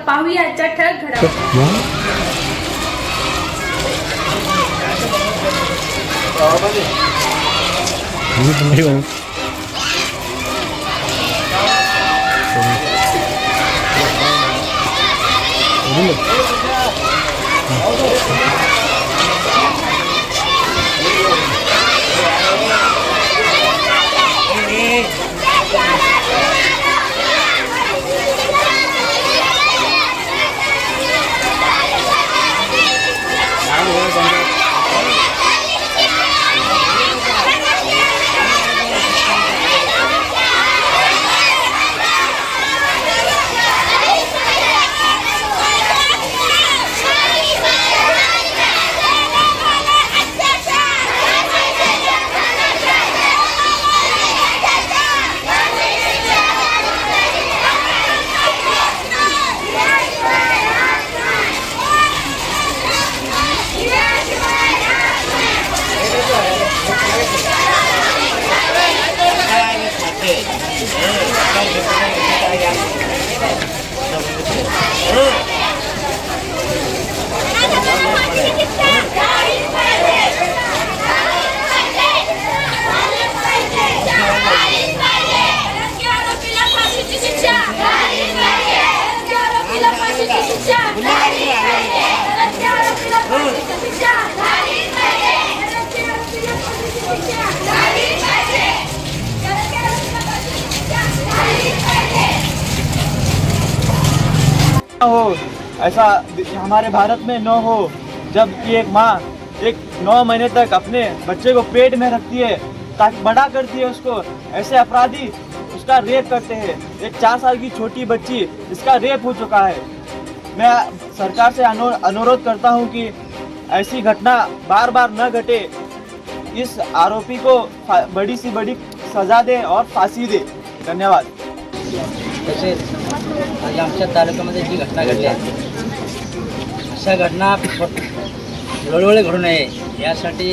तृप्ती कदम पाहूया आजच्या ठळक घडामोडी हो ऐसा हमारे भारत में न हो जब कि एक माँ एक नौ महीने तक अपने बच्चे को पेट में रखती है ताकि बड़ा करती है उसको ऐसे अपराधी उसका रेप करते हैं। एक चार साल की छोटी बच्ची इसका रेप हो चुका है। मैं सरकार से अनु, अनुरोध करता हूँ कि ऐसी घटना बार बार न घटे। इस आरोपी को बड़ी सी बड़ी सजा दे और फांसी दे। धन्यवाद। तसेच आज आमच्या तालुक्यामध्ये जी घटना घडली आहे अशा घटना वेळोवेळी घडू नये यासाठी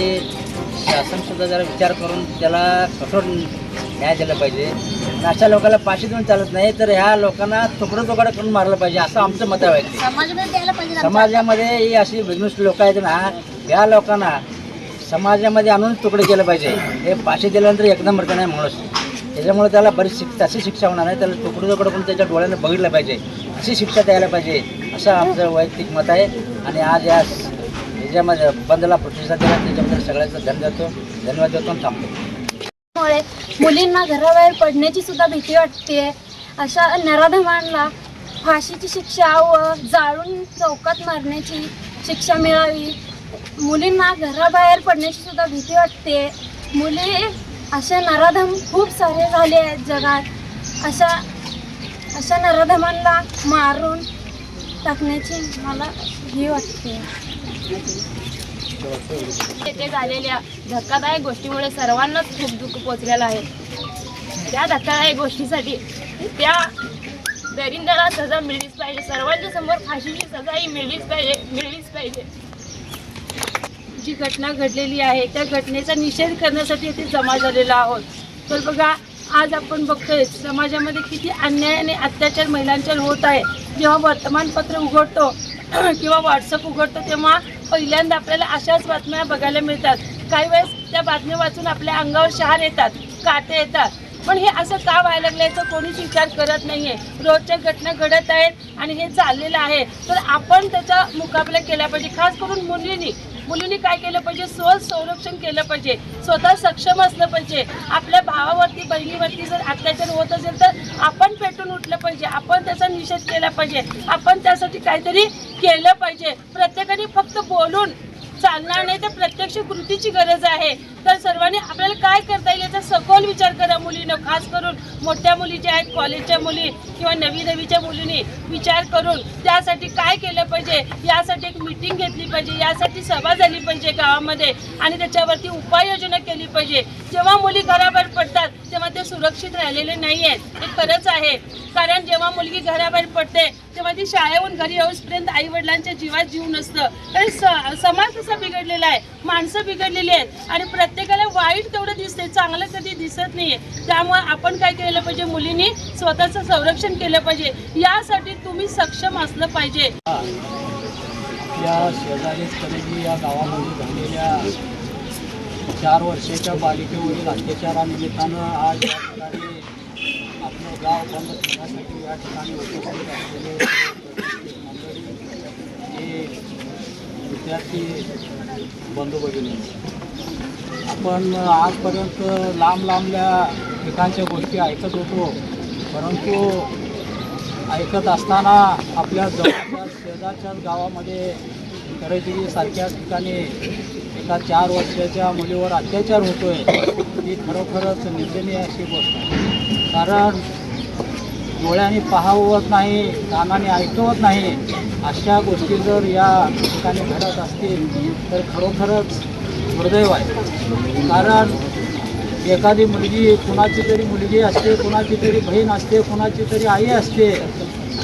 शासनसुद्धा जरा विचार करून त्याला कठोर न्याय दिला पाहिजे. आणि अशा लोकांना फाशी देऊन चालत नाही तर ह्या लोकांना तुकडं तुकडं करून मारलं पाहिजे असं आमचं मत आहे. समाजामध्ये ही अशी बिझनेस लोक आहेत ना या लोकांना समाजामध्ये आणून तुकडे केलं पाहिजे. हे फाशी दिल्यानंतर एकदम मरते नाही माणूस. त्याच्यामुळे त्याला बरीच शिक तशी शिक्षा होणार नाही. त्याला तुकडं तुकडं पण त्याच्या डोळ्याने बघितलं पाहिजे. अशी शिक्षा द्यायला पाहिजे. असं आमचं वैयक्तिक मत आहे. आणि आज या याच्यामध्ये बंदला प्रतिसाद दिला. त्याच्याबद्दल सगळ्यांचा धन देतो धन्यवाद देतो आणि थांबतो. मुळे मुलींना घराबाहेर पडण्याची सुद्धा भीती वाटते अशा नराधमांना फाशीची शिक्षा व जाळून चौकात मारण्याची शिक्षा मिळावी. मुलींना घराबाहेर पडण्याची सुद्धा भीती वाटते मुली अशा नराधम खूप सारे झाले आहेत जगात. अशा अशा नराधमांना मारून टाकण्याची मला ही वाटते. येथे झालेल्या धक्कादायक गोष्टीमुळे सर्वांनाच खूप दुःख पोचलेलं आहे. त्या धक्कादायक गोष्टीसाठी त्या दरिंद्याला सजा मिळलीच पाहिजे. सर्वांच्या समोर फाशीची सजाही मिळलीच पाहिजे मिळलीच पाहिजे. जी घटना घडलेली आहे त्या घटनेचा निषेध करण्यासाठी येथे जमा झालेलो आहोत. तर बघा आज आपण बघतोय समाजामध्ये किती अन्याय आणि अत्याचार महिलांच्यावर होत आहे. जेव्हा वर्तमानपत्र उघडतो किंवा व्हॉट्सअप उघडतो तेव्हा पहिल्यांदा आपल्याला अशाच बातम्या बघायला मिळतात. काही वेळेस त्या बातम्या वाचून आपल्या अंगावर शहार येतात काटे येतात. पण हे असं का व्हायला लागलं याचा कोणीच विचार करत नाहीये. रोजच्या घटना घडत आहेत आणि हे चाललेलं आहे. तर आपण त्याचा मुकाबला केला पाहिजे. खास करून मुलींनी मुलींनी काय केलं पाहिजे? स्व संरक्षण केलं पाहिजे. स्वतः सक्षम असलं पाहिजे. आपल्या भावावरती बहिणीवरती जर अत्याचार होत असेल तर आपण पेटून उठलं पाहिजे. आपण त्याचा निषेध केला पाहिजे. आपण त्यासाठी काहीतरी केलं पाहिजे. प्रत्येकाने फक्त बोलून चालणार नाही तर प्रत्यक्ष कृतीची गरज आहे. तर सर्वांनी आपल्याला काय करता येईल याचा सखोल विचार करा मुलीनं. खास करून मोठ्या मुली ज्या आहेत कॉलेजच्या मुली किंवा नवी नवीच्या मुलींनी विचार करून त्यासाठी काय केलं पाहिजे यासाठी एक मिटिंग घेतली पाहिजे यासाठी सभा झाली पाहिजे गावामध्ये. आणि त्याच्यावरती उपाययोजना केली पाहिजे. जेव्हा मुली घराबाहेर पडतात तेव्हा ते सुरक्षित राहिलेले नाही आहेत हे खरंच आहे. कारण जेव्हा मुलगी घराबाहेर पडते तेव्हा ती शाळेहून घरी येऊसपर्यंत आई वडिलांच्या जीवात जीव नसतं. कारण स- समाज असा बिघडलेला आहे? माणसं बिघडलेली आहेत. आणि प्रत्येकाला वाईट तेवढं दिसते चांगलं कधी दिसत नाहीये. त्यामुळे आपण काय केलं पाहिजे? मुलींनी स्वतःचं संरक्षण केलं पाहिजे. यासाठी तुम्ही सक्षम असलं पाहिजे. या शेजारी या गावामध्ये झालेल्या चार वर्षाच्या बालिकेवरील अत्याचारानिमित्तानं आज या ठिकाणी आपलं गाव बंद ठेवण्यासाठी या ठिकाणी उपस्थित असलेले हे विद्यार्थी बंधू भगिनी आपण आजपर्यंत लांब लांबल्या ठिकाणच्या गोष्टी ऐकत होतो परंतु ऐकत असताना आपल्या जवळच्या शेजारच्याच गावामध्ये खरेदीसारख्या ठिकाणी एका चार वर्षाच्या मुलीवर अत्याचार होतोय ही खरोखरच निंदनीय अशी गोष्ट आहे. कारण डोळ्याने पाहावत नाही कानाने ऐकवत नाही अशा गोष्टी जर या ठिकाणी घडत असतील तर खरोखरच दुर्दैव आहे. कारण एखादी मुलगी कुणाची तरी मुलगी असते कुणाची तरी बहीण असते कुणाची तरी आई असते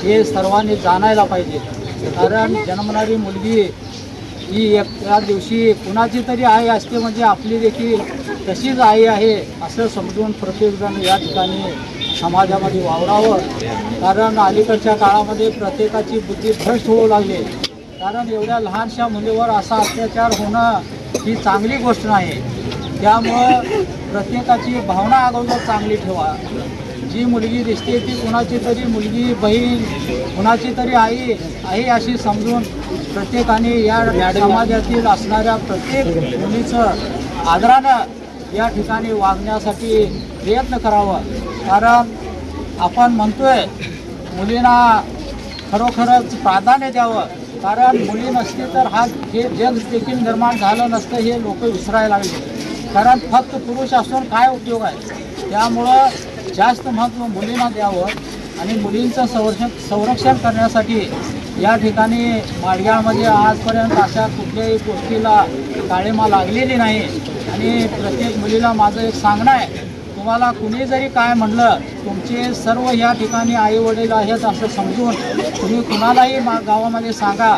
हे सर्वांनी जाणायला पाहिजे. कारण जन्मणारी मुलगी ही एका दिवशी कुणाची तरी आई असते म्हणजे आपली देखील तशीच आई आहे असं समजून प्रत्येकजण या ठिकाणी समाजामध्ये वावरावं. कारण अलीकडच्या काळामध्ये प्रत्येकाची बुद्धी भ्रष्ट होऊ लागली. कारण एवढ्या लहानशा मुलीवर असा अत्याचार होणं ही चांगली गोष्ट नाही. त्यामुळं प्रत्येकाची भावना अगोदर चांगली ठेवा. जी मुलगी दिसते ती कुणाची तरी मुलगी बहीण कुणाची तरी आई आई अशी समजून प्रत्येकाने या समाजातील असणाऱ्या प्रत्येक मुलीचं आदरानं या ठिकाणी वागण्यासाठी प्रयत्न करावा. कारण आपण म्हणतोय मुलींना खरोखरच प्राधान्य द्यावं. कारण मुली नसती तर हा हे जग देखील निर्माण झालं नसतं हे लोक विसरायला लागले. कारण फक्त पुरुष असून काय उपयोग आहे? त्यामुळं जास्त महत्त्व मुलींना द्यावं आणि मुलींचं संरक्षण संरक्षण करण्यासाठी या ठिकाणी माडग्यामध्ये आजपर्यंत अशा कुठल्याही गोष्टीला काळीमा लागलेली नाही. आणि प्रत्येक मुलीला माझं एक सांगणं आहे तुम्हाला कुणी जरी काय म्हणलं तुमचे सर्व या ठिकाणी आई वडील आहेत असं समजून तुम्ही कुणालाही मा गावामध्ये सांगा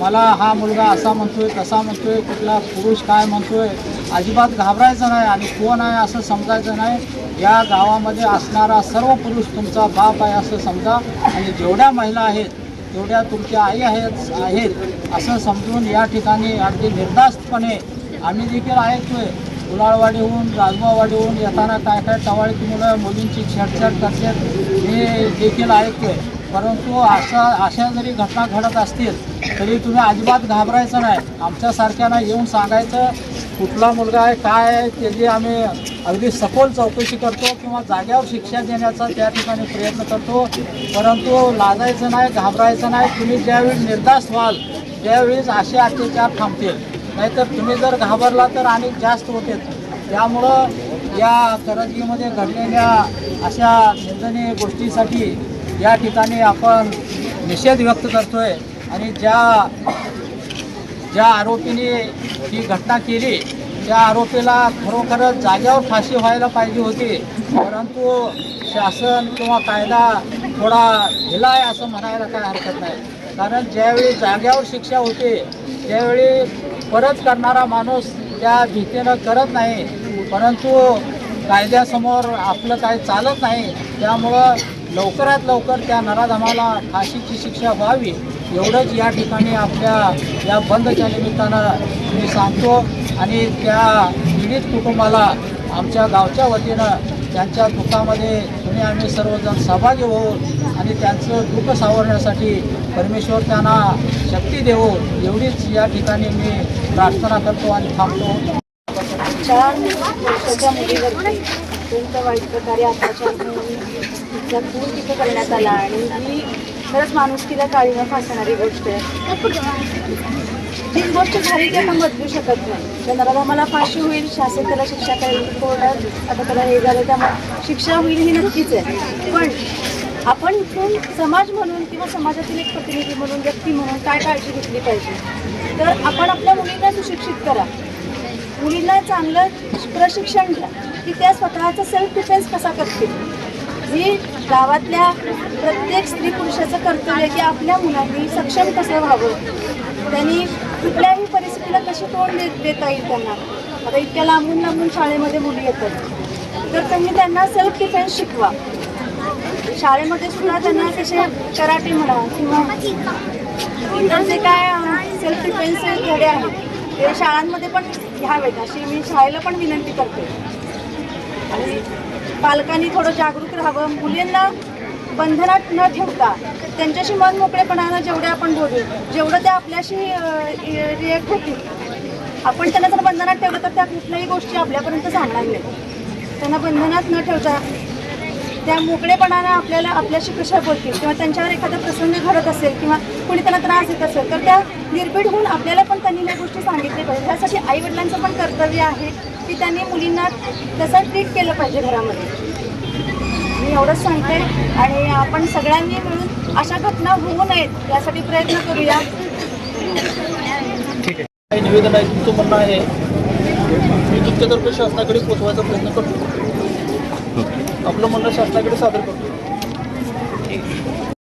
मला हा मुलगा असा म्हणतोय तसा म्हणतोय कुठला पुरुष काय म्हणतोय अजिबात घाबरायचं नाही आणि कोण आहे असं समजायचं नाही. या गावामध्ये असणारा सर्व पुरुष तुमचा बाप आहे असं समजा आणि जेवढ्या महिला आहेत तेवढ्या तुमच्या आई आहेत आहेत असं समजून या ठिकाणी अगदी निर्धास्तपणे आम्ही देखील ऐकतोय. गुलाळवाडीहून राजमावाडीहून येताना काय काय टवाळी मुलं मुलींची छेडछाड करतात हे देखील ऐकतोय. परंतु अशा अशा जरी घटना घडत असतील तरी तुम्ही अजिबात घाबरायचं नाही. आमच्यासारख्यांना येऊन सांगायचं कुठला मुलगा आहे काय आहे त्याची आम्ही अगदी सखोल चौकशी करतो किंवा जाग्यावर शिक्षा देण्याचा त्या ठिकाणी प्रयत्न करतो. परंतु लाजायचं नाही घाबरायचं नाही. तुम्ही ज्यावेळी निर्धास्त व्हाल त्यावेळीच असे अत्याचार थांबतील. नाहीतर तुम्ही जर घाबरला तर अनेक जास्त होते त्यामुळं या करंजीमध्ये घडलेल्या अशा निंदनीय गोष्टीसाठी या ठिकाणी आपण निषेध व्यक्त करतोय आणि ज्या ज्या आरोपीने ही घटना केली त्या आरोपीला खरोखरच जाग्यावर फाशी व्हायला पाहिजे होती. परंतु शासन किंवा कायदा थोडा ढिला आहे असं म्हणायला काय हरकत नाही. कारण ज्यावेळी जाग्यावर शिक्षा होते त्यावेळी परत करणारा माणूस त्या भीतीनं करत नाही. परंतु कायद्यासमोर आपलं काय चालत नाही त्यामुळं लवकरात लवकर त्या नराधमाला फाशीची शिक्षा व्हावी. एवढंच या ठिकाणी आपल्या या बंदच्या निमित्तानं मी सांगतो आणि त्या पीडित कुटुंबाला आमच्या गावच्या वतीनं त्यांच्या दुःखामध्ये तुम्ही आम्ही सर्वजण सहभागी होऊन आणि त्यांचं दुःख सावरण्यासाठी परमेश्वर त्यांना शक्ती देवो एवढीच या ठिकाणी मी प्रार्थना करतो आणि थांबतो. चार वर्षाच्या मुलीवरती अत्यंत वाईट प्रकारे अत्याचार तिचा तिथं करण्यात आला आणि ही खरंच माणुसकीला काळीनं फासणारी गोष्ट आहे. जी गोष्ट झाली ती आपण बदलू शकत नाही. त्या मला फाशी होईल शासन त्याला शिक्षा करेल कोर्टात आता त्याला हे झालं त्यामुळे शिक्षा होईल ही नक्कीच आहे. पण आपण इथून समाज म्हणून किंवा समाजातील एक प्रतिनिधी म्हणून व्यक्ती म्हणून काय काळजी घेतली पाहिजे? तर आपण आपल्या मुलींना सुशिक्षित करा. मुलींना चांगलं प्रशिक्षण द्या. की त्या स्वतःचा सेल्फ डिफेन्स कसा करतील? ही गावातल्या प्रत्येक स्त्री पुरुषाचं कर्तव्य की आपल्या मुलांनी सक्षम कसं व्हावं? त्यांनी कुठल्याही परिस्थितीला कशी तोंड दे देता येईल त्यांना? आता इतक्या लांबून लांबून शाळेमध्ये मुली येतात. तर तुम्ही त्यांना सेल्फ डिफेन्स शिकवा. शाळेमध्ये सुद्धा त्यांना कसे कराटे म्हणा किंवा इतर जे काय सेल्फ डिफेन्सचे धडे आहेत ते शाळांमध्ये पण घ्यावेत अशी मी शाळेला पण विनंती करते. आणि पालकांनी थोडं जागरूक राहावं. मुलींना बंधनात न ठेवता त्यांच्याशी मन मोकळेपणानं जेवढे आपण बोलू जेवढं त्या आपल्याशी रिॲक्ट होतील आपण त्यांना जर बंधनात ठेवलं तर त्या कुठल्याही गोष्टी आपल्यापर्यंत सांगणार नाही त्यांना बंधनात न ठेवता त्या मोकळेपणानं आपल्याला आपल्याशी कशा बोलतील किंवा त्यांच्यावर एखादा प्रसंग घडत असेल किंवा कोणी त्यांना त्रास देत असेल तर त्या निर्भीड होऊन आपल्याला पण त्यांनी ह्या गोष्टी सांगितल्या पाहिजे त्यासाठी आईवडिलांचं पण कर्तव्य आहे की त्यांनी मुलींना तसं ट्रीट केलं पाहिजे घरामध्ये. मी एवढंच सांगते आणि आपण सगळ्यांनी मिळून अशा घटना होऊ नयेत यासाठी प्रयत्न करूया. काही निवेदन आहे तुमचं म्हणणं आहे. मी तुमच्यातर्फे शासनाकडे पोचवायचा प्रयत्न करतो. आपलं म्हणणं शासनाकडे सादर करतो.